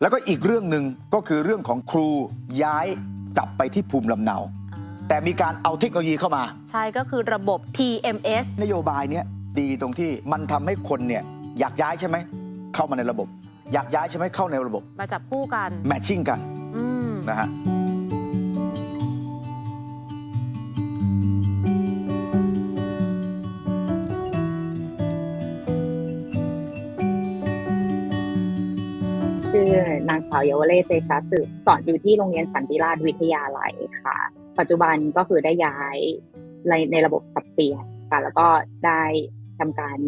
แล้วก็อีกเรื่องหนึ่งก็คือเรื่องของครูย้ายกลับไปที่ภูมิลำเนา แต่มีการเอาเทคโนโลยีเข้ามา ใช่ก็คือระบบ TMS นโยบายเนี้ยดีตรงที่มันทำให้คนเนี่ยอยากย้ายใช่ไหมเข้ามาในระบบ อยากย้ายใช่ไหมเข้าในระบบมาจับคู่กัน แมทชิ่งกันอืม นะฮะ ชื่อนางสาวเยาวเลศเตชะสืบสอนอยู่ที่โรงเรียนสันติราชวิทยาลัยค่ะ ปัจจุบันก็คือได้ย้ายในในระบบสับเปลี่ยนค่ะแล้วก็ได้ ทำการ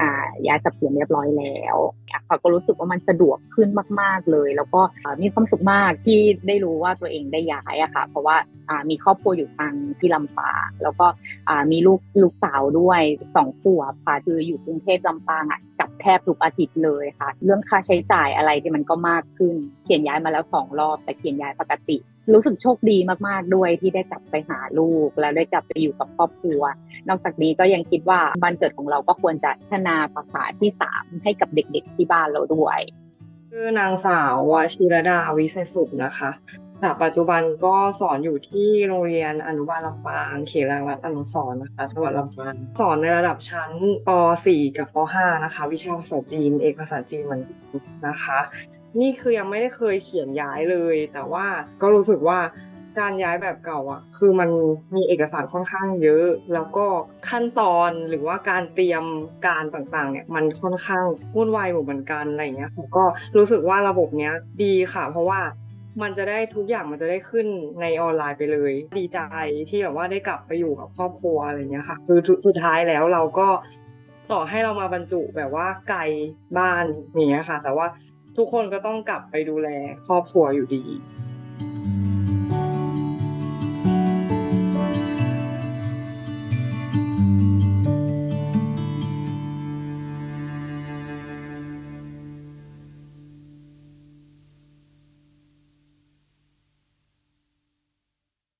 อ่าย้ายสับเปลี่ยนเรียบร้อยแล้วค่ะก็รู้สึกว่ามันสะดวกขึ้นมาก ๆเลย แล้วก็มีความสุขมากที่ได้รู้ว่าตัวเองได้ย้ายอะค่ะ เพราะว่าอ่ามีครอบครัวอยู่ทางที่ลำปางแล้วก็อ่ามีลูกลูกสาวด้วยสองขวบค่ะคืออยู่กรุงเทพลำปางอะกับแทบทุกอาทิตย์เลยค่ะ เรื่องค่าใช้จ่ายอะไรที่มันก็มากขึ้น เขียนย้ายมาแล้วสองรอบ แต่เขียนย้ายปกติ รู้สึกโชคดีมากๆด้วยที่ได้กลับไปหาลูก แล้วได้กลับไปอยู่กับครอบครัว นอกจากนี้ก็ยังคิดว่าบ้านเกิดของเราก็ควรจะพัฒนาภาษาที่สามให้กับเด็กๆที่บ้านเราด้วยชื่อนางสาววชิรดาวิเศษสุขนะคะ ค่ะปัจจุบันก็สอนอยู่ที่โรงเรียนอนุบาลลำปางเขลังรัตน์อนุสรณ์นะคะจังหวัดลำปางสอนในระดับชั้นป .4 กับป .5 นะคะ วิชาภาษาจีน เอกภาษาจีนเหมือนกันนะคะ นี่คือยังไม่ได้เคยเขียนย้ายเลย แต่ว่าก็รู้สึกว่าการย้ายแบบเก่าอะ คือมันมีเอกสารค่อนข้างเยอะ แล้วก็ขั้นตอนหรือว่าการเตรียมการต่างๆ เนี่ย มันค่อนข้างวุ่นวายเหมือนกันอะไรอย่างเงี้ยผมก็รู้สึกว่าระบบเนี้ยดีค่ะ เพราะว่า มันจะได้ทุกอย่างมันจะได้ขึ้นในออนไลน์ไปเลย ดีใจที่แบบว่าได้กลับไปอยู่กับครอบครัวอะไรเงี้ยค่ะ คือสุดท้ายแล้วเราก็ต่อให้เรามาบรรจุแบบว่าไกลบ้านอย่างเงี้ยค่ะ แต่ว่าทุกคนก็ต้องกลับไปดูแลครอบครัวอยู่ดี